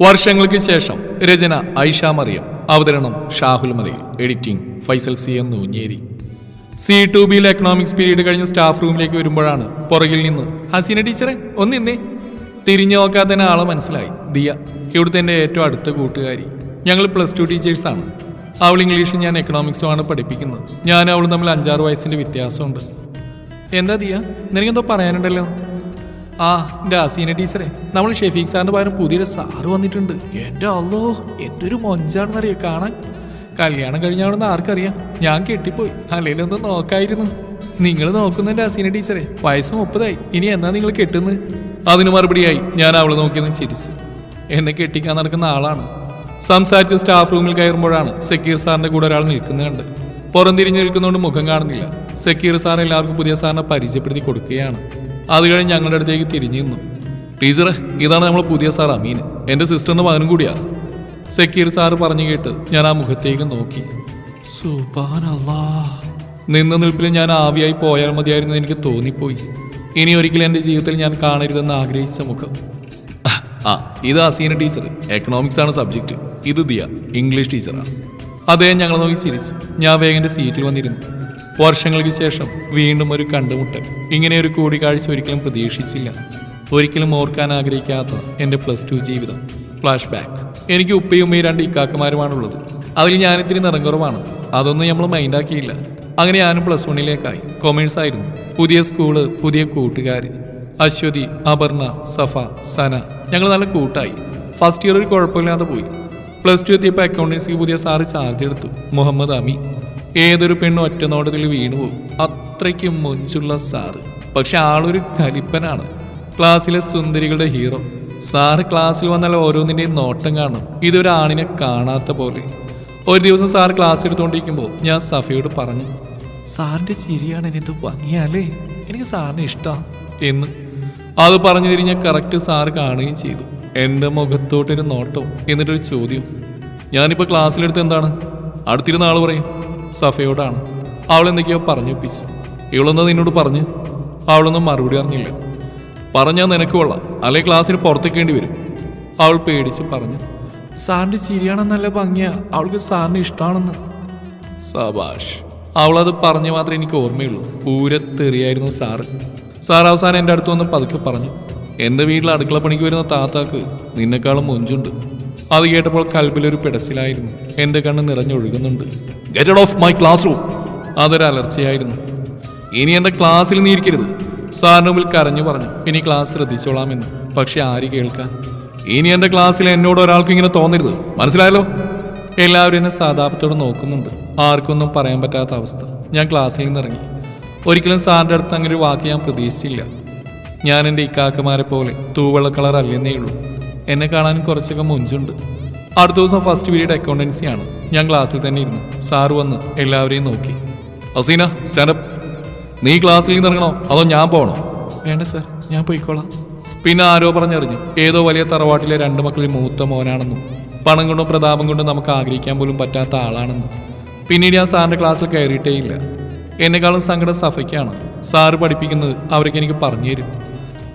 വർഷങ്ങൾക്ക് ശേഷം രചന ഐഷ മറിയം അവതരണം Shahul Malayil editing Faisal C M Noonjeri. C two ബിയിൽ എക്കണോമിക്സ് പീരീഡ് കഴിഞ്ഞ് സ്റ്റാഫ് റൂമിലേക്ക് വരുമ്പോഴാണ് പുറകിൽ നിന്ന് ഹസീന ടീച്ചറെ ഒന്നിന്നേ. തിരിഞ്ഞു നോക്കാതെ ആളെ മനസ്സിലായി ദിയ ഇവിടുത്തെ എന്റെ ഏറ്റവും അടുത്ത കൂട്ടുകാരി. ഞങ്ങൾ പ്ലസ് ടു ടീച്ചേഴ്സാണ് അവൾ ഇംഗ്ലീഷും ഞാൻ എക്കണോമിക്സുമാണ് പഠിപ്പിക്കുന്നത്. ഞാൻ അവൾ തമ്മിൽ അഞ്ചാറ് വയസ്സിന്റെ വ്യത്യാസമുണ്ട്. എന്താ ദിയ നിനക്കെന്തോ പറയാനുണ്ടല്ലോ? ആ എന്റെ അസീന ടീച്ചറെ നമ്മൾ ഷെഫീഖ് സാറിന് പകരം പുതിയൊരു സാറ് വന്നിട്ടുണ്ട്. എന്റെ അല്ലോ എന്തൊരു മൊഞ്ചാണെന്നറിയോ കാണാൻ? കല്യാണം കഴിഞ്ഞാണെന്ന് ആർക്കറിയാം? ഞാൻ കെട്ടിപ്പോയി. അല്ലെങ്കിൽ ഒന്ന് നോക്കായിരുന്നു. നിങ്ങൾ നോക്കുന്നുണ്ട് അസീന ടീച്ചറെ വയസ്സ് മുപ്പതായി. ഇനി എന്നാ നിങ്ങൾ കെട്ടുന്നത് അതിന് മറുപടിയായി ഞാൻ അവളെ നോക്കിയെന്ന് ചിരിച്ചു. എന്നെ കെട്ടിക്കാൻ നടക്കുന്ന ആളാണ്. സംസാരിച്ച് സ്റ്റാഫ് റൂമിൽ കയറുമ്പോഴാണ് സക്കീർ സാറിന്റെ കൂടെ ഒരാൾ നിൽക്കുന്നത് കണ്ട്. പുറം തിരിഞ്ഞു നിൽക്കുന്നതുകൊണ്ട് മുഖം കാണുന്നില്ല. സക്കീർ സാർ എല്ലാവർക്കും പുതിയ സാറിനെ പരിചയപ്പെടുത്തി കൊടുക്കുകയാണ്. അത് കഴിഞ്ഞ് ഞങ്ങളുടെ അടുത്തേക്ക് തിരിഞ്ഞു നിന്നു. ടീച്ചറെ ഇതാണ് നമ്മളെ പുതിയ സാർ അമീൻ. എന്റെ സിസ്റ്ററിന്റെ മകനും കൂടിയാണ്. സക്കീർ സാറ് പറഞ്ഞു കേട്ട് ഞാൻ ആ മുഖത്തേക്ക് നോക്കി. നിന്ന നിൽപ്പിൽ ഞാൻ ആവിയായി പോയാൽ മതിയായിരുന്നു എനിക്ക് തോന്നിപ്പോയി. ഇനി ഒരിക്കലും എന്റെ ജീവിതത്തിൽ ഞാൻ കാണരുതെന്ന് ആഗ്രഹിച്ച മുഖം. ആ ഇത് അസീന ടീച്ചർ. എക്കണോമിക്സ് ആണ് സബ്ജക്റ്റ്. ഇത് ദിയ ഇംഗ്ലീഷ് ടീച്ചറാണ്. അദ്ദേഹം ഞങ്ങളെ നോക്കി ചിരിച്ചു. ഞാൻ വേഗം സീറ്റിൽ വന്നിരുന്നു. വർഷങ്ങൾക്ക് ശേഷം വീണ്ടും ഒരു കണ്ടുമുട്ടൽ. ഇങ്ങനെ ഒരു കൂടിക്കാഴ്ച ഒരിക്കലും പ്രതീക്ഷിച്ചില്ല. ഒരിക്കലും ഓർക്കാൻ ആഗ്രഹിക്കാത്ത എന്റെ പ്ലസ് ടു ജീവിതം. ഫ്ലാഷ് ബാക്ക് എനിക്ക് ഉപ്പയും ഈ രണ്ട് ഇക്കാക്കമാരുമാണുള്ളത്. അതിൽ ഞാനിത്തിരി നിറം കുറവാണ് അതൊന്നും നമ്മൾ മൈൻഡാക്കിയില്ല. അങ്ങനെ ഞാനും പ്ലസ് വണ്ണിലേക്കായി. കൊമേഴ്സ് ആയിരുന്നു. പുതിയ സ്കൂൾ പുതിയ കൂട്ടുകാർ അശ്വതി അപർണ സഫ സന. ഞങ്ങൾ നല്ല കൂട്ടായി. ഫസ്റ്റ് ഇയർ ഒരു കുഴപ്പമില്ലാതെ പോയി. പ്ലസ് ടു എത്തിയപ്പോൾ അക്കൗണ്ടൻസിക്ക് പുതിയ സാറ് ചാർജ് എടുത്തു. മുഹമ്മദ് അമി. ഏതൊരു പെണ്ണും ഒറ്റനോട്ടത്തിൽ വീണു പോകും. അത്രയ്ക്ക് മൊഞ്ചുള്ള സാറ്. പക്ഷെ ആളൊരു കലിപ്പനാണ്. ക്ലാസ്സിലെ സുന്ദരികളുടെ ഹീറോ. സാറ് ക്ലാസ്സിൽ വന്നാൽ ഓരോന്നിന്റെയും നോട്ടം കാണും. ഇതൊരാണിനെ കാണാത്ത പോലെ. ഒരു ദിവസം സാർ ക്ലാസ് എടുത്തുകൊണ്ടിരിക്കുമ്പോൾ ഞാൻ സഫയോട് പറഞ്ഞു സാറിന്റെ ചിരിയാണ് എനിക്ക് ഭംഗിയാലേ എനിക്ക് സാറിന് ഇഷ്ടമാണ്. എന്ന്. അത് പറഞ്ഞു തിരിഞ്ഞ കറക്റ്റ് സാറ് കാണുകയും ചെയ്തു. എന്റെ മുഖത്തോട്ടൊരു നോട്ടവും എന്നിട്ടൊരു ചോദ്യം. ഞാനിപ്പോൾ ക്ലാസ്സിലെടുത്ത് എന്താണ്? അടുത്തിരുന്ന ആൾ പറയും. സഫയോടാണ് അവൾ എന്തൊക്കെയോ പറഞ്ഞൊപ്പിച്ചു. ഇവളെന്നാ നിന്നോട് പറഞ്ഞ് അവളൊന്നും മറുപടി അറിഞ്ഞില്ല പറഞ്ഞാൽ നിനക്ക് കൊള്ളാം. അല്ലെ ക്ലാസ്സിന് പുറത്തേക്കേണ്ടി വരും. അവൾ പേടിച്ച് പറഞ്ഞു സാറിന്റെ ചിരിയാണെന്ന് നല്ല ഭംഗിയാ. അവൾക്ക് സാറിന് ഇഷ്ടമാണെന്ന് സബാഷ് അവളത് പറഞ്ഞു മാത്രമേ എനിക്ക് ഓർമ്മയുള്ളൂ. പൂരെ തെറിയായിരുന്നു സാറ്. സാർ അവസാനം എന്റെ അടുത്ത് വന്ന് പതുക്കെ പറഞ്ഞു എന്റെ വീട്ടിൽ അടുക്കള പണിക്ക് വരുന്ന താത്താക്ക് നിന്നെക്കാളും മുഞ്ചുണ്ട്. അത് കേട്ടപ്പോൾ കൽബിലൊരു പിടച്ചിലായിരുന്നു. എന്റെ കണ്ണ് നിറഞ്ഞൊഴുകുന്നുണ്ട്. Get off my class room അതൊരു അലർച്ചയായിരുന്നു. ഇനി എന്റെ ക്ലാസ്സിൽ നീ ഇരിക്കരുത് സാറിന് മുമ്പിൽ കരഞ്ഞു പറഞ്ഞു. ഇനി ക്ലാസ് ശ്രദ്ധിച്ചോളാമെന്ന്. പക്ഷെ ആര് കേൾക്കാൻ? ഇനി എന്റെ ക്ലാസ്സിൽ എന്നോട് ഒരാൾക്കും ഇങ്ങനെ തോന്നരുത്. മനസ്സിലായല്ലോ? എല്ലാവരും എന്നെ സാധാപത്തോടെ നോക്കുന്നുണ്ട്. ആർക്കൊന്നും പറയാൻ പറ്റാത്ത അവസ്ഥ. ഞാൻ ക്ലാസ്സിൽ നിന്ന് ഇറങ്ങി ഒരിക്കലും സാറിന്റെ അടുത്ത് അങ്ങനെ ഒരു വാക്ക് ഞാൻ പ്രതീക്ഷിച്ചില്ല. ഞാൻ എന്റെ ഇക്കാക്കമാരെ പോലെ തൂവെള്ള കളർ അല്ലെന്നേ ഉള്ളൂ. എന്നെ കാണാൻ കുറച്ചൊക്കെ മുഞ്ചുണ്ട്. അടുത്ത ദിവസം ഫസ്റ്റ് പീരീഡ് അക്കൗണ്ടൻസിയാണ് ഞാൻ ക്ലാസ്സിൽ തന്നെ ഇരുന്നു. സാറ് വന്ന് എല്ലാവരെയും നോക്കി. അസീന സ്റ്റാൻഡപ്പ് നീ ക്ലാസ്സിൽ നിന്ന് ഇറങ്ങണോ? അതോ ഞാൻ പോകണോ? വേണ്ട സാർ ഞാൻ പോയിക്കോളാം. പിന്നെ ആരോ പറഞ്ഞറിഞ്ഞു. ഏതോ വലിയ തറവാട്ടിലെ രണ്ട് മക്കളിൽ മൂത്ത മോനാണെന്നും പണം കൊണ്ടും പ്രതാപം കൊണ്ടും നമുക്ക് ആഗ്രഹിക്കാൻ പോലും പറ്റാത്ത ആളാണെന്നും. പിന്നീട് ഞാൻ സാറിന്റെ ക്ലാസ്സിൽ കയറിയിട്ടേ ഇല്ല. എന്നെക്കാളും സങ്കടം സഫയ്ക്കാണ്. സാറ് പഠിപ്പിക്കുന്നത് അവരൊക്കെ എനിക്ക് പറഞ്ഞു തരും.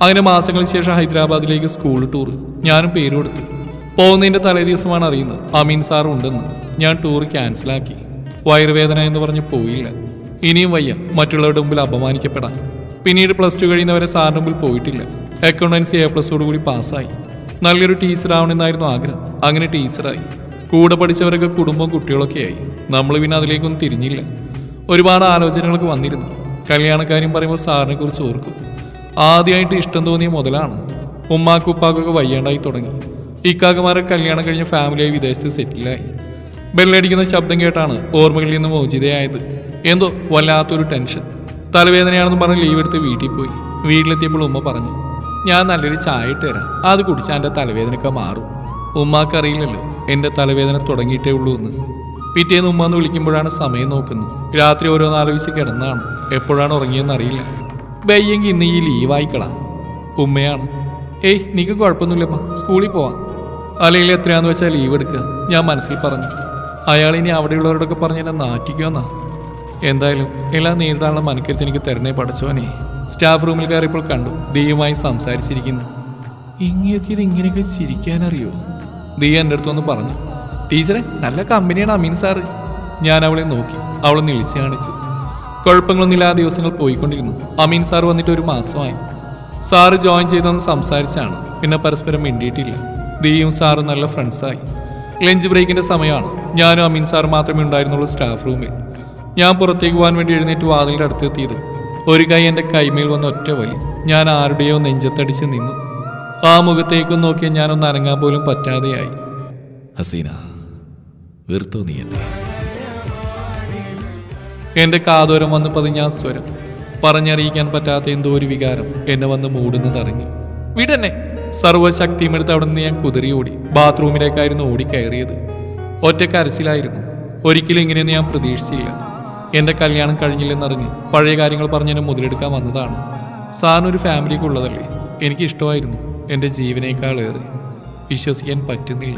അങ്ങനെ മാസങ്ങൾക്ക് ശേഷം ഹൈദരാബാദിലേക്ക് സ്കൂൾ ടൂർ ഞാനും പേര് കൊടുത്തു. പോകുന്നതിന്റെ തലേ ദിവസമാണ് അറിയുന്നത്. അമീൻ സാർ ഉണ്ടെന്ന്. ഞാൻ ടൂർ ക്യാൻസലാക്കി വയറുവേദന എന്ന് പറഞ്ഞ് പോയില്ല. ഇനിയും വയ്യ. മറ്റുള്ളവരുടെ മുമ്പിൽ അപമാനിക്കപ്പെടാൻ. പിന്നീട് പ്ലസ് ടു കഴിയുന്നവരെ സാറിന്റെ മുമ്പിൽ പോയിട്ടില്ല. അക്കൗണ്ടൻസി എ പ്ലസോട് കൂടി പാസ്സായി. നല്ലൊരു ടീച്ചർ ആവണമെന്നായിരുന്നു ആഗ്രഹം. അങ്ങനെ ടീച്ചറായി കൂടെ പഠിച്ചവരൊക്കെ കുടുംബവും കുട്ടികളൊക്കെയായി നമ്മൾ പിന്നെ അതിലേക്കൊന്നും തിരിഞ്ഞില്ല. ഒരുപാട് ആലോചനകളൊക്കെ വന്നിരുന്നു. കല്യാണക്കാര്യം പറയുമ്പോൾ സാറിനെ കുറിച്ച് ഓർക്കും. ആദ്യമായിട്ട് ഇഷ്ടം തോന്നിയ മുതലാണ്. ഉമ്മാക്കുപ്പാക്കൊക്കെ വയ്യാണ്ടായി തുടങ്ങി. ഇക്കാക്കമാരെ കല്യാണം കഴിഞ്ഞ് ഫാമിലിയായി വിദേശത്ത് സെറ്റിലായി ബെല്ലടിക്കുന്ന ശബ്ദം കേട്ടാണ് ഓർമ്മകളിൽ നിന്ന് മോചിതയായത്. എന്തോ വല്ലാത്തൊരു ടെൻഷൻ തലവേദനയാണെന്ന് പറഞ്ഞ് ലീവ് എടുത്ത് വീട്ടിൽ പോയി. വീട്ടിലെത്തിയപ്പോൾ ഉമ്മ പറഞ്ഞു ഞാൻ നല്ലൊരു ചായ ഇട്ട് തരാം. അത് കുടിച്ചാൽ എന്റെ തലവേദനയൊക്കെ മാറും. ഉമ്മാക്ക് അറിയില്ലല്ലോ എന്റെ തലവേദന തുടങ്ങിയിട്ടേ ഉള്ളൂ എന്ന്. പിറ്റേന്ന് ഉമ്മ എന്ന് വിളിക്കുമ്പോഴാണ് സമയം നോക്കുന്നത്. രാത്രി ഓരോന്നാലോചിച്ച് കിടന്നാണ്. എപ്പോഴാണ് ഉറങ്ങിയെന്ന് അറിയില്ല. വയ്യെങ്കിൽ ഇന്ന് ഈ ലീവായിക്കളാം ഉമ്മയാണ് ഏയ് നിനക്ക് കുഴപ്പമൊന്നുമില്ലമ്മ. സ്കൂളിൽ പോവാം. അല്ലെങ്കിൽ എത്രയാന്ന് വെച്ചാൽ ലീവ് എടുക്കുക ഞാൻ മനസ്സിൽ പറഞ്ഞു. അയാൾ ഇനി അവിടെയുള്ളവരോടൊക്കെ പറഞ്ഞ് എന്നെ നാറ്റിക്കുമെന്നാ എന്തായാലും എല്ലാം നേരിടാനുള്ള മനക്കരുത്ത് എനിക്ക് തരണേ പഠിച്ചവനെ. സ്റ്റാഫ് റൂമിൽ കയറിയപ്പോൾ കണ്ടു. ദിയുമായി സംസാരിച്ചിരിക്കുന്നു. ഇങ്ങനെയൊക്കെ ഇത് ഇങ്ങനെയൊക്കെ ചിരിക്കാനറിയോ? ദിയ എന്റെ അടുത്ത് വന്ന് പറഞ്ഞു. ടീച്ചറെ നല്ല കമ്പനിയാണ് അമീൻ സാറ് ഞാൻ അവളെ നോക്കി. അവളെ നിളിച്ച് കാണിച്ചു. ആ ദിവസങ്ങൾ പോയിക്കൊണ്ടിരുന്നു. അമീൻ സാർ വന്നിട്ട് ഒരു മാസമായി. സാറ് ജോയിൻ ചെയ്തെന്ന് സംസാരിച്ചാണ്. പിന്നെ പരസ്പരം മിണ്ടിയിട്ടില്ല. ദിയും സാറും നല്ല ഫ്രണ്ട്സായി. ലഞ്ച് ബ്രേക്കിന്റെ സമയമാണ്. ഞാനും അമീൻ സാർ മാത്രമേ ഉണ്ടായിരുന്നുള്ളൂ സ്റ്റാഫ് റൂമിൽ. ഞാൻ പുറത്തേക്ക് പോകാൻ വേണ്ടി എഴുന്നേറ്റ് വാതിലിന്റെ അടുത്തെത്തിയത് ഒരു കൈ എന്റെ കൈമേൽ വന്ന ഒറ്റ വലി. ഞാൻ ആരുടെയോ നെഞ്ചത്തടിച്ച് നിന്നു. ആ മുഖത്തേക്കും നോക്കി ഞാനൊന്ന് അനങ്ങാൻ പോലും പറ്റാതെയായി. ഹസീന വെറുത്തോ നീ എന്നെ എന്റെ കാതോരം വന്ന് പതിഞ്ഞ സ്വരം. പറഞ്ഞറിയിക്കാൻ പറ്റാത്ത എന്തോ ഒരു വികാരം എന്നെ വന്ന് മൂടുന്നതറിഞ്ഞു വിടന്നെ. സർവശക്തിയും എടുത്ത് അവിടെ നിന്ന് ഞാൻ കുതിരി ഓടി ബാത്റൂമിലേക്കായിരുന്നു ഓടിക്കയറിയത്. ഒറ്റ കരച്ചിലായിരുന്നു ഒരിക്കലും ഇങ്ങനെയൊന്നും ഞാൻ പ്രതീക്ഷിച്ചില്ല. എന്റെ കല്യാണം കഴിഞ്ഞില്ലെന്നറിഞ്ഞ് പഴയ കാര്യങ്ങൾ പറഞ്ഞ് എന്നെ മുതലെടുക്കാൻ വന്നതാണ്. സാറിന് ഒരു ഫാമിലിയൊക്കെ ഉള്ളതല്ലേ? എനിക്ക് ഇഷ്ടമായിരുന്നു. എന്റെ ജീവനേക്കാളേറെ വിശ്വസിക്കാൻ പറ്റുന്നില്ല.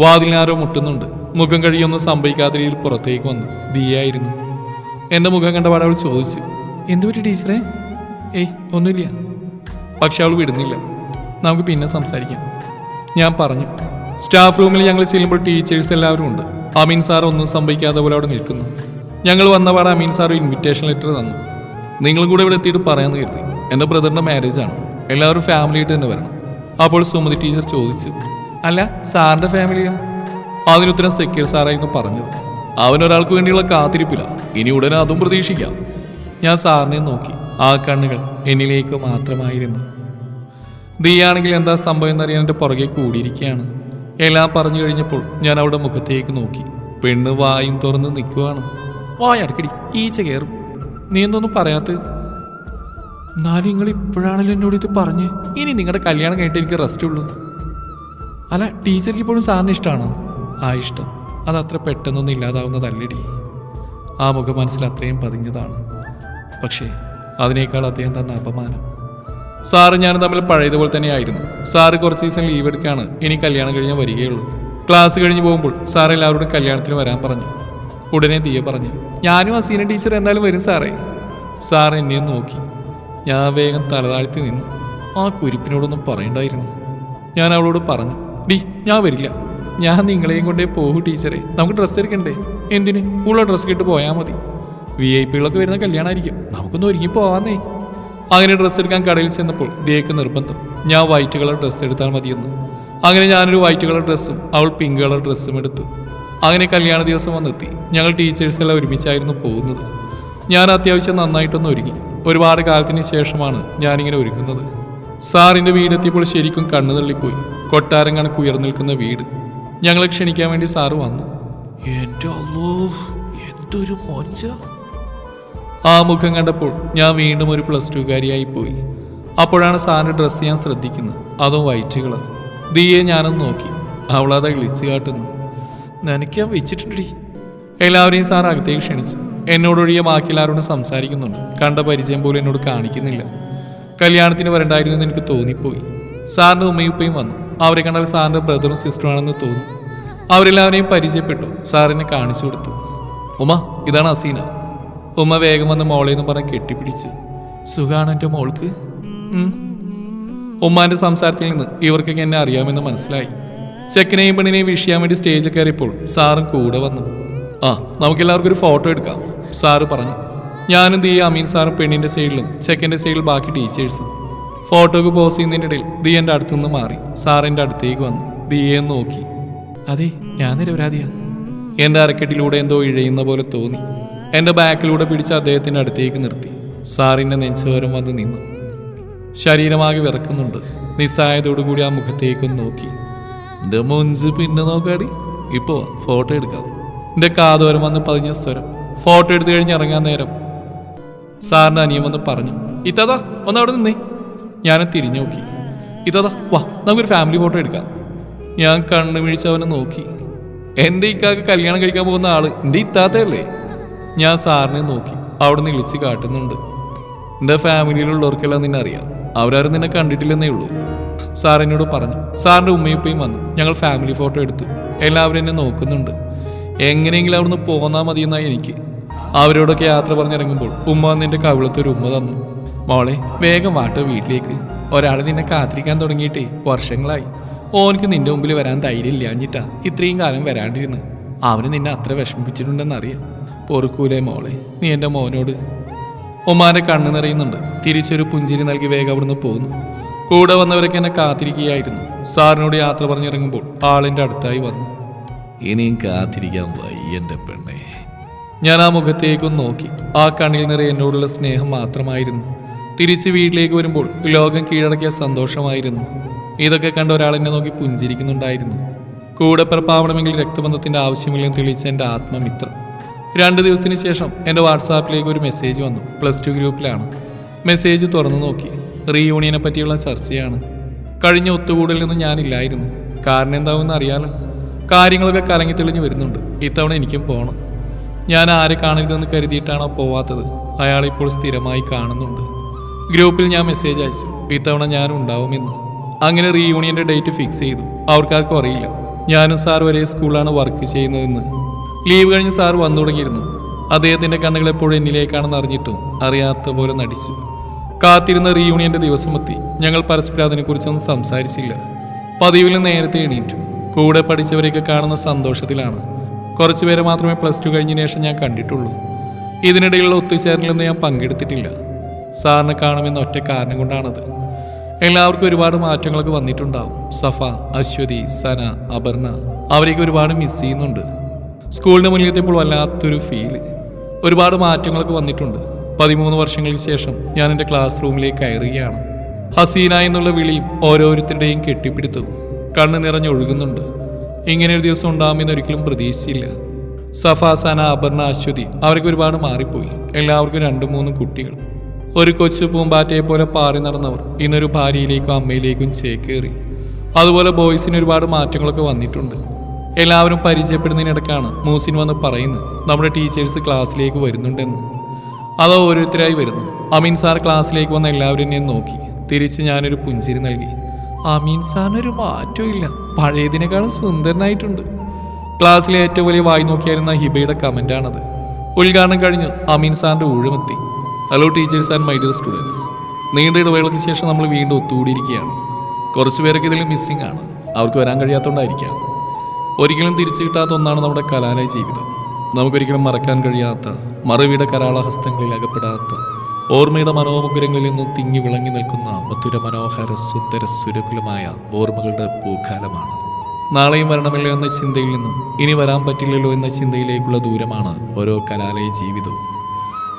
വാതിലിനാരോ മുട്ടുന്നുണ്ട്. മുഖം കഴിയൊന്നും സംഭവിക്കാത്ത രീതിയിൽ പുറത്തേക്ക് വന്നു. ദിയായിരുന്നു എന്റെ മുഖം കണ്ടപാട് അവൾ ചോദിച്ചു എന്തു പറ്റി ടീച്ചറെ? ഏയ് ഒന്നുമില്ല. പക്ഷെ അവൾ വിടുന്നില്ല. നമുക്ക് പിന്നെ സംസാരിക്കാം. ഞാൻ പറഞ്ഞു. സ്റ്റാഫ് റൂമിൽ ഞങ്ങൾ ചെല്ലുമ്പോൾ ടീച്ചേഴ്സ് എല്ലാവരും ഉണ്ട്. അമീൻ സാർ ഒന്നും സംഭവിക്കാതെ പോലെ അവിടെ നിൽക്കുന്നു. ഞങ്ങൾ വന്നപാട് അമീൻ സാർ ഇൻവിറ്റേഷൻ ലെറ്റർ തന്നു. നിങ്ങളും കൂടെ ഇവിടെ എത്തിയിട്ട് പറയാമെന്ന് കരുതി. എന്റെ ബ്രദറിന്റെ മാരേജ് ആണ്. എല്ലാവരും ഫാമിലി ആയിട്ട് തന്നെ വരണം. അപ്പോൾ സുമതി ടീച്ചർ ചോദിച്ചു. അല്ല സാറിന്റെ ഫാമിലിയോ അതിനുത്തരം സെക്യൂർ സാറായിരുന്നു പറഞ്ഞത്. അവനൊരാൾക്ക് വേണ്ടിയുള്ള കാത്തിരിപ്പില്ല. ഇനി ഉടനെ അതും പ്രതീക്ഷിക്കാം. ഞാൻ സാറിനെ നോക്കി. ആ കണ്ണുകൾ എന്നിലേക്ക് മാത്രമായിരുന്നു. ദിയാണെങ്കിൽ എന്താ സംഭവം എന്നറിയാൻ എന്റെ പുറകെ കൂടിയിരിക്കുകയാണ്. എല്ലാം പറഞ്ഞു കഴിഞ്ഞപ്പോൾ ഞാൻ അവളുടെ മുഖത്തേക്ക് നോക്കി. പെണ്ണ് വായും തുറന്ന് നിൽക്കുവാണ്. വായടക്കടി ഈച്ച കയറും. നീ എന്തൊന്നും പറയാത്ത? എന്നാലും നിങ്ങൾ ഇപ്പോഴാണല്ലോ എന്നോട് ഇത് പറഞ്ഞ്. ഇനി നിങ്ങളുടെ കല്യാണം കഴിഞ്ഞിട്ട് എനിക്ക് റെസ്റ്റ് ഉള്ളൂ. അല്ല ടീച്ചർക്ക് ഇപ്പോഴും സാറിന് ഇഷ്ടമാണോ ആ ഇഷ്ടം. അത് അത്ര പെട്ടെന്നൊന്നും ഇല്ലാതാവുന്നതല്ലടി. ആ മുഖം മനസ്സിൽ അത്രയും പതിഞ്ഞതാണ്. പക്ഷേ അതിനേക്കാൾ അദ്ദേഹം തന്ന അപമാനം. സാറ് ഞാനും തമ്മിൽ പഴയതുപോലെ തന്നെയായിരുന്നു. സാറ് കുറച്ച് ദിവസം ലീവ് എടുക്കുകയാണ് ഇനി കല്യാണം കഴിഞ്ഞാൽ വരികയുള്ളൂ. ക്ലാസ് കഴിഞ്ഞ് പോകുമ്പോൾ സാർ എല്ലാവരോടും കല്യാണത്തിന് വരാൻ പറഞ്ഞു. ഉടനെ തീയെ പറഞ്ഞു. ഞാനും അസീന ടീച്ചർ എന്തായാലും വരും സാറേ സാർ എന്നെ നോക്കി. ഞാൻ വേഗം തലതാഴ്ത്തി നിന്നു. ആ കുരിപ്പിനോടൊന്നും പറയണ്ടായിരുന്നു. ഞാൻ അവളോട് പറഞ്ഞു. ഡി ഞാൻ വരില്ല. ഞാൻ നിങ്ങളെയും കൊണ്ടേ പോകൂ ടീച്ചറെ. നമുക്ക് ഡ്രസ്സ് എടുക്കണ്ടേ? എന്തിന്? ഉള്ള ഡ്രസ്സ് കിട്ട് പോയാൽ മതി. വി ഐ പികളൊക്കെ വരുന്ന കല്യാണമായിരിക്കും നമുക്കൊന്ന് ഒരുങ്ങി പോവാന്നേ. അങ്ങനെ ഡ്രസ്സ് എടുക്കാൻ കടയിൽ ചെന്നപ്പോൾ ദിയക്ക് നിർബന്ധം. ഞാൻ വൈറ്റ് കളർ ഡ്രസ്സ് എടുത്താൽ മതിയെന്ന്. അങ്ങനെ ഞാനൊരു വൈറ്റ് കളർ ഡ്രസ്സും അവൾ പിങ്ക് കളർ ഡ്രസ്സും എടുത്തു. അങ്ങനെ കല്യാണ ദിവസം വന്നെത്തി. ഞങ്ങൾ ടീച്ചേഴ്സ് എല്ലാം ഒരുമിച്ചായിരുന്നു പോകുന്നത്. ഞാൻ അത്യാവശ്യം നന്നായിട്ടൊന്ന് ഒരുങ്ങി. ഒരുപാട് കാലത്തിന് ശേഷമാണ് ഞാനിങ്ങനെ ഒരുങ്ങുന്നത്. സാറിന്റെ വീടെത്തിയപ്പോൾ ശരിക്കും കണ്ണു തള്ളിപ്പോയി. കൊട്ടാരം കണക്ക് ഉയർന്നു നിൽക്കുന്ന വീട്. ഞങ്ങളെ ക്ഷണിക്കാൻ വേണ്ടി സാറ് വന്നു. അല്ലോ എന്തൊരു മൊഞ്ച. ആ മുഖം കണ്ടപ്പോൾ ഞാൻ വീണ്ടും ഒരു പ്ലസ് ടു കാരിയായി പോയി. അപ്പോഴാണ് സാറിന്റെ ഡ്രസ്സ് ഞാൻ ശ്രദ്ധിക്കുന്നത്. അതും വൈറ്റ് കളർ ദിയെ ഞാനൊന്ന് നോക്കി. അവളത് ഗ്ലിച്ച് കാട്ടുന്നു. നനയ്ക്കാൻ വെച്ചിട്ടുണ്ടടി. എല്ലാവരെയും സാർ അകത്തേക്ക് ക്ഷണിച്ചു. എന്നോടൊഴിയ ബാക്കി എല്ലാവരോടും സംസാരിക്കുന്നുണ്ട്. കണ്ട പരിചയം പോലും എന്നോട് കാണിക്കുന്നില്ല. കല്യാണത്തിന് വരണ്ടായിരുന്നു എനിക്ക് തോന്നിപ്പോയി. സാറിന്റെ ഉമ്മയും ഉപ്പയും വന്നു. അവരെ കണ്ടാൽ സാറിന്റെ ബ്രദറും സിസ്റ്ററും ആണെന്ന് തോന്നി. അവരെല്ലാവരെയും പരിചയപ്പെട്ടു. സാറിനെ കാണിച്ചു കൊടുത്തു. ഉമ്മ ഇതാണ് അസീന. ഉമ്മ വേഗം വന്ന് മോളെ എന്ന് പറഞ്ഞ് കെട്ടിപ്പിടിച്ച്. സുഖാണ് എന്റെ മോൾക്ക്. ഉമ്മാന്റെ സംസാരത്തിൽ നിന്ന് ഇവർക്കൊക്കെ എന്നെ അറിയാമെന്ന് മനസ്സിലായി. ചെക്കനെയും പെണ്ണിനെയും വിഷയാൻ വേണ്ടി സ്റ്റേജിൽ കയറിയപ്പോൾ സാറും കൂടെ വന്നു. ആ നമുക്കെല്ലാവർക്കും ഒരു ഫോട്ടോ എടുക്കാം സാറ് പറഞ്ഞു. ഞാനും ദിയ അമീൻ സാറും പെണ്ണിന്റെ സൈഡിലും ചെക്കന്റെ സൈഡിൽ ബാക്കി ടീച്ചേഴ്സും ഫോട്ടോക്ക് പോസ് ചെയ്യുന്നതിന്റെ ഇടയിൽ ദി എന്റെ അടുത്തുനിന്ന് മാറി. സാറിന്റെ അടുത്തേക്ക് വന്നു. ദിയെ നോക്കി. അതെ ഞാൻ നിരപരാധിയാ. എന്റെ അരക്കെട്ടിലൂടെ എന്തോ ഇഴയുന്ന പോലെ തോന്നി. എന്റെ ബാക്കിലൂടെ പിടിച്ച് അദ്ദേഹത്തിന്റെ അടുത്തേക്ക് നിർത്തി. സാറിന്റെ നെഞ്ചോരം വന്ന് നിന്നു. ശരീരമാകെ വിറക്കുന്നുണ്ട്. നിസ്സായതോടുകൂടി ആ മുഖത്തേക്കൊന്ന് നോക്കി. എന്റെ മുഞ്ച് പിന്നെ നോക്കാടി. ഇപ്പോ ഫോട്ടോ എടുക്കാം. എന്റെ കാതോരം വന്ന് പതിഞ്ഞ സ്വരം. ഫോട്ടോ എടുത്തു കഴിഞ്ഞ് ഇറങ്ങാൻ നേരം സാറിന്റെ അനിയൻ വന്ന് പറഞ്ഞു ഇത്തതാ ഒന്ന് അവിടെ നിന്നേ. ഞാൻ തിരിഞ്ഞു നോക്കി. ഇത്തതാ വാ നമുക്കൊരു ഫാമിലി ഫോട്ടോ എടുക്കാം. ഞാൻ കണ്ണു വീഴ്ച അവനെ നോക്കി. എന്റെ ഇക്കാക്ക് കല്യാണം കഴിക്കാൻ പോകുന്ന ആൾ എന്റെ ഇത്താത്തയല്ലേ? ഞാൻ സാറിനെ നോക്കി. അവിടുന്ന് വിളിച്ച് കാട്ടുന്നുണ്ട്. എന്റെ ഫാമിലിയിലുള്ളവർക്കെല്ലാം നിന്നെ അറിയാം. അവരാരും നിന്നെ കണ്ടിട്ടില്ലെന്നേ ഉള്ളൂ. സാർ എന്നോട് പറഞ്ഞു. സാറിന്റെ ഉമ്മയും വന്നു. ഞങ്ങൾ ഫാമിലി ഫോട്ടോ എടുത്തു. എല്ലാവരും എന്നെ നോക്കുന്നുണ്ട്. എങ്ങനെയെങ്കിലും അവിടുന്ന് പോന്നാൽ മതിയെന്നായി എനിക്ക്. അവരോടൊക്കെ യാത്ര പറഞ്ഞിറങ്ങുമ്പോൾ ഉമ്മ നിന്റെ കവിളത്ത് ഒരു ഉമ്മ തന്നു. മോളെ വേഗം വാട്ടോ വീട്ടിലേക്ക്. ഒരാൾ നിന്നെ കാത്തിരിക്കാൻ തുടങ്ങിയിട്ടേ വർഷങ്ങളായി. ഓനിക്ക് നിന്റെ മുമ്പിൽ വരാൻ ധൈര്യം ഇല്ലാഞ്ഞിട്ടാ ഇത്രയും കാലം വരാണ്ടിരുന്ന് അവന് നിന്നെ അത്ര വിഷമിപ്പിച്ചിട്ടുണ്ടെന്നറിയാം. പൊറുക്കൂലേ മോളെ. നീ എന്റെ മോനോട്. ഒമാന്റെ കണ്ണ് നിറയുന്നുണ്ട്. തിരിച്ചൊരു പുഞ്ചിരി നൽകി വേഗം അവിടുന്ന് പോകുന്നു കൂടെ വന്നവരൊക്കെ എന്നെ കാത്തിരിക്കുകയായിരുന്നു. സാറിനോട് യാത്ര പറഞ്ഞിറങ്ങുമ്പോൾ ആളിന്റെ അടുത്തായി വന്നു. ഇനിയും കാത്തിരിക്കാൻ വയ്യ എന്റെ പെണ്ണേ. ഞാൻ ആ മുഖത്തേക്കൊന്ന് നോക്കി. ആ കണ്ണിൽ നിറയെ എന്നോടുള്ള സ്നേഹം മാത്രമായിരുന്നു. തിരിച്ച് വീട്ടിലേക്ക് വരുമ്പോൾ ലോകം കീഴടക്കിയ സന്തോഷമായിരുന്നു. ഇതൊക്കെ കണ്ട ഒരാളെന്നെ നോക്കി പുഞ്ചിരിക്കുന്നുണ്ടായിരുന്നു. കൂടെ പിറപ്പാവണമെങ്കിൽ രക്തബന്ധത്തിന്റെ ആവശ്യമില്ലെന്ന് തെളിയിച്ച എന്റെ ആത്മമിത്രം. രണ്ട് ദിവസത്തിന് ശേഷം എന്റെ വാട്സാപ്പിലേക്ക് ഒരു മെസ്സേജ് വന്നു. Plus two ഗ്രൂപ്പിലാണ്. മെസ്സേജ് തുറന്നു നോക്കി. റീയൂണിയനെ പറ്റിയുള്ള ചർച്ചയാണ്. കഴിഞ്ഞ ഒത്തുകൂടലിൽ നിന്ന് ഞാനില്ലായിരുന്നു. കാരണം എന്താവുമെന്ന് അറിയാലോ കാര്യങ്ങളൊക്കെ കലങ്ങി തെളിഞ്ഞു വരുന്നുണ്ട്. ഇത്തവണ എനിക്കും പോകണം ഞാൻ ആരെ കാണരുതെന്ന് കരുതിയിട്ടാണോ പോവാത്തത്? അയാൾ ഇപ്പോൾ സ്ഥിരമായി കാണുന്നുണ്ട്. ഗ്രൂപ്പിൽ ഞാൻ മെസ്സേജ് അയച്ചു. ഇത്തവണ ഞാൻ ഉണ്ടാവുമെന്ന്. അങ്ങനെ റീയൂണിയന്റെ ഡേറ്റ് ഫിക്സ് ചെയ്തു. അവർക്കാർക്കും അറിയില്ല. ഞാനും സാർ ഒരേ സ്കൂളിലാണ് വർക്ക് ചെയ്യുന്നതെന്ന്. ലീവ് കഴിഞ്ഞ് സാർ വന്നു തുടങ്ങിയിരുന്നു. അദ്ദേഹത്തിന്റെ കണ്ണുകൾ എപ്പോഴും എന്നിലേക്കാണെന്ന് അറിഞ്ഞിട്ടും അറിയാത്ത പോലെ നടിച്ചു. കാത്തിരുന്ന റീയൂണിയന്റെ ദിവസമെത്തി. ഞങ്ങൾ പരസ്പരം അതിനെക്കുറിച്ചൊന്നും സംസാരിച്ചില്ല. പതിവിൽ നേരത്തെ എണീറ്റു. കൂടെ പഠിച്ചവരെയൊക്കെ കാണുന്ന സന്തോഷത്തിലാണ്. കുറച്ചുപേരെ മാത്രമേ പ്ലസ് ടു കഴിഞ്ഞ ശേഷം ഞാൻ കണ്ടിട്ടുള്ളൂ. ഇതിനിടയിലുള്ള ഒത്തുചേരലൊന്നും ഞാൻ പങ്കെടുത്തിട്ടില്ല. സാറിനെ കാണുമെന്ന ഒറ്റ കാരണം കൊണ്ടാണത്. എല്ലാവർക്കും ഒരുപാട് മാറ്റങ്ങളൊക്കെ വന്നിട്ടുണ്ടാവും. സഫ അശ്വതി സന അപർണ അവരെയൊക്കെ ഒരുപാട് മിസ് ചെയ്യുന്നുണ്ട്. സ്കൂളിന്റെ മുന്നിൽ എത്തിയപ്പോൾ വല്ലാത്തൊരു ഫീൽ ഒരുപാട് മാറ്റങ്ങളൊക്കെ വന്നിട്ടുണ്ട്. പതിമൂന്ന് വർഷങ്ങൾക്ക് ശേഷം ഞാൻ എന്റെ ക്ലാസ് റൂമിലേക്ക് കയറുകയാണ്. ഹസീന എന്നുള്ള വിളിയും ഓരോരുത്തരുടെയും കെട്ടിപ്പിടുത്തവും കണ്ണ് നിറഞ്ഞൊഴുകുന്നുണ്ട് ഇങ്ങനെ ഒരു ദിവസം ഉണ്ടാകുമെന്ന് ഒരിക്കലും പ്രതീക്ഷിച്ചില്ല. സഫാസാന സന അപർണ അശ്വതി അവർക്ക് ഒരുപാട് മാറിപ്പോയി. എല്ലാവർക്കും രണ്ടും മൂന്നും കുട്ടികൾ. ഒരു കൊച്ചു പൂമ്പാറ്റയെ പോലെ പാറി നടന്നവർ ഇന്നൊരു ഭാര്യയിലേക്കും അമ്മയിലേക്കും ചേക്കേറി. അതുപോലെ ബോയ്സിന് ഒരുപാട് മാറ്റങ്ങളൊക്കെ വന്നിട്ടുണ്ട്. എല്ലാവരും പരിചയപ്പെടുന്നതിനിടക്കാണ് മൂസിൻ വന്ന് പറയുന്നത്. നമ്മുടെ ടീച്ചേഴ്സ് ക്ലാസ്സിലേക്ക് വരുന്നുണ്ടെന്ന്. അത് ഓരോരുത്തരായി വരുന്നു. അമീൻ സാർ ക്ലാസ്സിലേക്ക് വന്ന എല്ലാവരും എന്നെ നോക്കി. തിരിച്ച് ഞാനൊരു പുഞ്ചിരി നൽകി. അമീൻ സാറിനൊരു മാറ്റവും ഇല്ല പഴയതിനേക്കാളും സുന്ദരനായിട്ടുണ്ട്. ക്ലാസ്സിലെ ഏറ്റവും വലിയ വായി നോക്കിയായിരുന്ന ഹിബയുടെ കമന്റാണത് ഉദ്ഘാടനം കഴിഞ്ഞ് അമീൻ സാറിന്റെ ഊഴമെത്തി. Hello teachers and my dear students നീണ്ട ഇടവേളയ്ക്ക് ശേഷം നമ്മൾ വീണ്ടും ഒത്തുകൂടിയിരിക്കുകയാണ്. കുറച്ച് പേരൊക്കെ ഇതിൽ മിസ്സിംഗ് ആണ്. അവർക്ക് വരാൻ കഴിയാത്തതുകൊണ്ടായിരിക്കാം ഒരിക്കലും തിരിച്ചു കിട്ടാത്ത ഒന്നാണ് നമ്മുടെ കലാലയ ജീവിതം. നമുക്കൊരിക്കലും മറക്കാൻ കഴിയാത്ത മറവിയുടെ കരാളഹസ്തങ്ങളിൽ അകപ്പെടാത്ത ഓർമ്മയുടെ മനോമുകുരങ്ങളിൽ നിന്നും തിങ്ങി വിളങ്ങി നിൽക്കുന്ന മധുര മനോഹര സുന്ദര സുരഭിലമായ ഓർമ്മകളുടെ പൂക്കാലമാണ് നാളെയും വരണമല്ലോ എന്ന ചിന്തയിൽ നിന്നും ഇനി വരാൻ പറ്റില്ലല്ലോ എന്ന ചിന്തയിലേക്കുള്ള ദൂരമാണ് ഓരോ കലാലയ ജീവിതവും.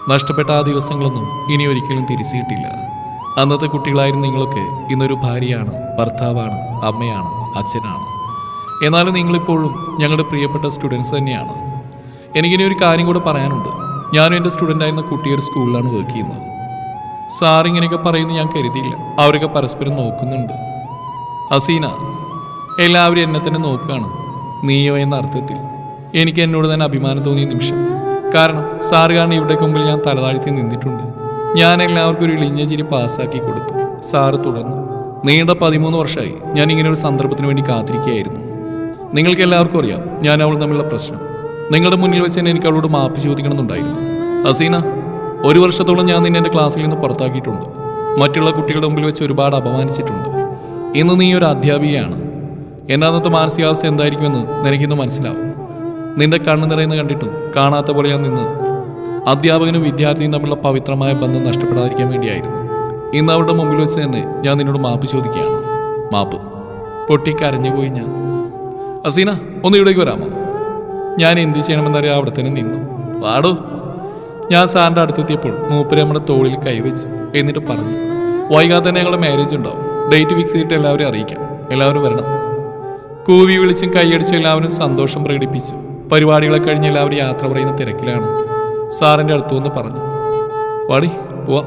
നഷ്ടപ്പെട്ട ആ ദിവസങ്ങളൊന്നും ഇനി ഒരിക്കലും തിരിച്ചു കിട്ടില്ല. അന്നത്തെ കുട്ടികളായിരുന്ന നിങ്ങളൊക്കെ ഇന്നൊരു ഭാര്യയാണ് ഭർത്താവാണ് അമ്മയാണ് അച്ഛനാണ്. എന്നാലും നിങ്ങളിപ്പോഴും ഞങ്ങളുടെ പ്രിയപ്പെട്ട സ്റ്റുഡൻസ് തന്നെയാണ്. എനിക്കിനി ഒരു കാര്യം കൂടെ പറയാനുണ്ട്. ഞാനും എന്റെ സ്റ്റുഡന്റ് ആയിരുന്ന കുട്ടി ഒരു സ്കൂളിലാണ് വർക്ക് ചെയ്യുന്നത്. സാർ ഇങ്ങനെയൊക്കെ പറയുന്നത് ഞാൻ കരുതിയില്ല. അവരൊക്കെ പരസ്പരം നോക്കുന്നുണ്ട്. അസീന എല്ലാവരും എന്നെ തന്നെ നോക്കുകയാണ്. നീയോ എന്ന അർത്ഥത്തിൽ. എനിക്ക് എന്നോട് തന്നെ അഭിമാനം തോന്നിയ നിമിഷം. കാരണം സാർ കാരണം ഇവിടെ മുമ്പിൽ ഞാൻ തലതാഴ്ത്തി നിന്നിട്ടുണ്ട്. ഞാൻ എല്ലാവർക്കും ഒരു ഇളിഞ്ഞ ചിരി പാസ്സാക്കി കൊടുത്തു. സാറ് തുടർന്നു നീണ്ട പതിമൂന്ന് വർഷമായി. ഞാൻ ഇങ്ങനെ ഒരു സന്ദർഭത്തിന് വേണ്ടി കാത്തിരിക്കുകയായിരുന്നു. നിങ്ങൾക്ക് എല്ലാവർക്കും അറിയാം. ഞാൻ അവൾ തമ്മിലുള്ള പ്രശ്നം. നിങ്ങളുടെ മുന്നിൽ വെച്ച് തന്നെ എനിക്ക് അവളോട് മാപ്പ് ചോദിക്കണമെന്നുണ്ടായിരുന്നു. ഹസീന ഒരു വർഷത്തോളം ഞാൻ നിന്നെ എന്റെ ക്ലാസ്സിൽ നിന്ന് പുറത്താക്കിയിട്ടുണ്ട്. മറ്റുള്ള കുട്ടികളുടെ മുമ്പിൽ വെച്ച് ഒരുപാട് അപമാനിച്ചിട്ടുണ്ട്. ഇന്ന് നീ ഒരു അധ്യാപികയാണ്. എന്റെ അന്നത്തെ മാനസികാവസ്ഥ എന്തായിരിക്കുമെന്ന് നിനക്കിന്ന് മനസ്സിലാവും. നിന്റെ കണ്ണു നിറയുന്ന കണ്ടിട്ടും കാണാത്ത പോലെ ഞാൻ നിന്ന് അധ്യാപകനും വിദ്യാർത്ഥിയും തമ്മിലുള്ള പവിത്രമായ ബന്ധം നഷ്ടപ്പെടാതിരിക്കാൻ വേണ്ടിയായിരുന്നു. ഇന്ന് അവരുടെ മുമ്പിൽ വെച്ച് തന്നെ ഞാൻ നിന്നോട് മാപ്പ് ചോദിക്കുകയാണ്. മാപ്പ്. പൊട്ടിക്കരഞ്ഞുപോയി ഞാൻ. അസീന ഒന്ന് ഇവിടേക്ക് വരാമോ? ഞാൻ എന്ത് ചെയ്യണമെന്നറിയാം അവിടെ തന്നെ നിന്നു. വാടോ. ഞാൻ സാറിന്റെ അടുത്തെത്തിയപ്പോൾ മൂപ്പര് നമ്മുടെ തോളിൽ കൈവച്ചു എന്നിട്ട് പറഞ്ഞു വൈകാതെ തന്നെ ഞങ്ങളുടെ മാരേജ് ഉണ്ടാവും. ഡേറ്റ് ഫിക്സ് ചെയ്തിട്ട് എല്ലാവരും അറിയിക്കാം. എല്ലാവരും വരണം. കൂവി വിളിച്ചും കൈയടിച്ചും എല്ലാവരും സന്തോഷം പ്രകടിപ്പിച്ചു. പരിപാടികളെ കഴിഞ്ഞ് എല്ലാവരും യാത്ര പറയുന്ന തിരക്കിലാണ്. സാറിന്റെ അടുത്തു വന്ന് പറഞ്ഞു വാടി പോവാം.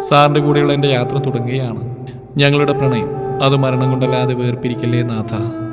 സാറിന്റെ കൂടെയുള്ള എന്റെ യാത്ര തുടങ്ങുകയാണ് ഞങ്ങളുടെ പ്രണയം. അത് മരണം കൊണ്ടല്ലാതെ വേർപിരിക്കല്ലേ നാഥ?